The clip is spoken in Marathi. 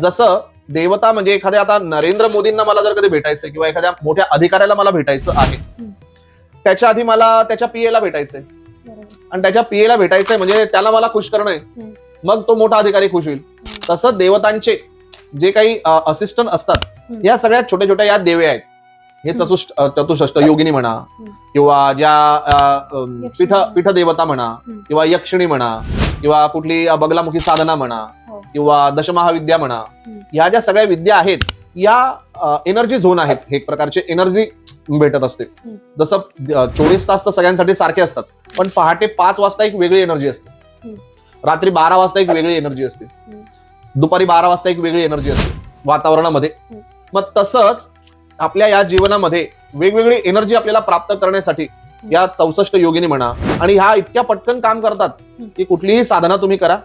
जसं देवता म्हणजे एखाद्या आता नरेंद्र मोदींना मला जर कधी भेटायचं किंवा एखाद्या मोठ्या अधिकाऱ्याला मला भेटायचं आहे. त्याच्या आधी मला त्याच्या पीएला भेटायचंय. आणि त्याच्या पीएला भेटायचंय म्हणजे त्याला मला खुश करणं. मग तो मोठा अधिकारी खुश होईल. तसं देवतांचे जे काही असिस्टंट असतात. या सगळ्या छोट्या छोट्या या देवे आहेत हे. चतुष्ट चतुष्ट योगिनी म्हणा. किंवा ज्या पीठ. पीठ देवता म्हणा. किंवा यक्षिणी म्हणा किंवा कुठली बगलामुखी साधना म्हणा. किंवा दशमहाविद्या म्हणा. ह्या ज्या सगळ्या विद्या आहेत या एनर्जी झोन आहेत हे एक प्रकारचे एनर्जी भेटत असते. जसं चोवीस तास तर सगळ्यांसाठी सारखे असतात पण पहाटे पाच वाजता एक वेगळी एनर्जी असते. रात्री बारा वाजता एक वेगळी एनर्जी असते. दुपारी बारा वाजता एक वेगळी एनर्जी असते वातावरणामध्ये. मग तसंच आपल्या या जीवनामध्ये वेगवेगळी एनर्जी आपल्याला प्राप्त करण्यासाठी या चौसष्ट योगिनी म्हणा आणि ह्या इतक्या पटकन काम करतात. की कुठलीही साधना तुम्ही करा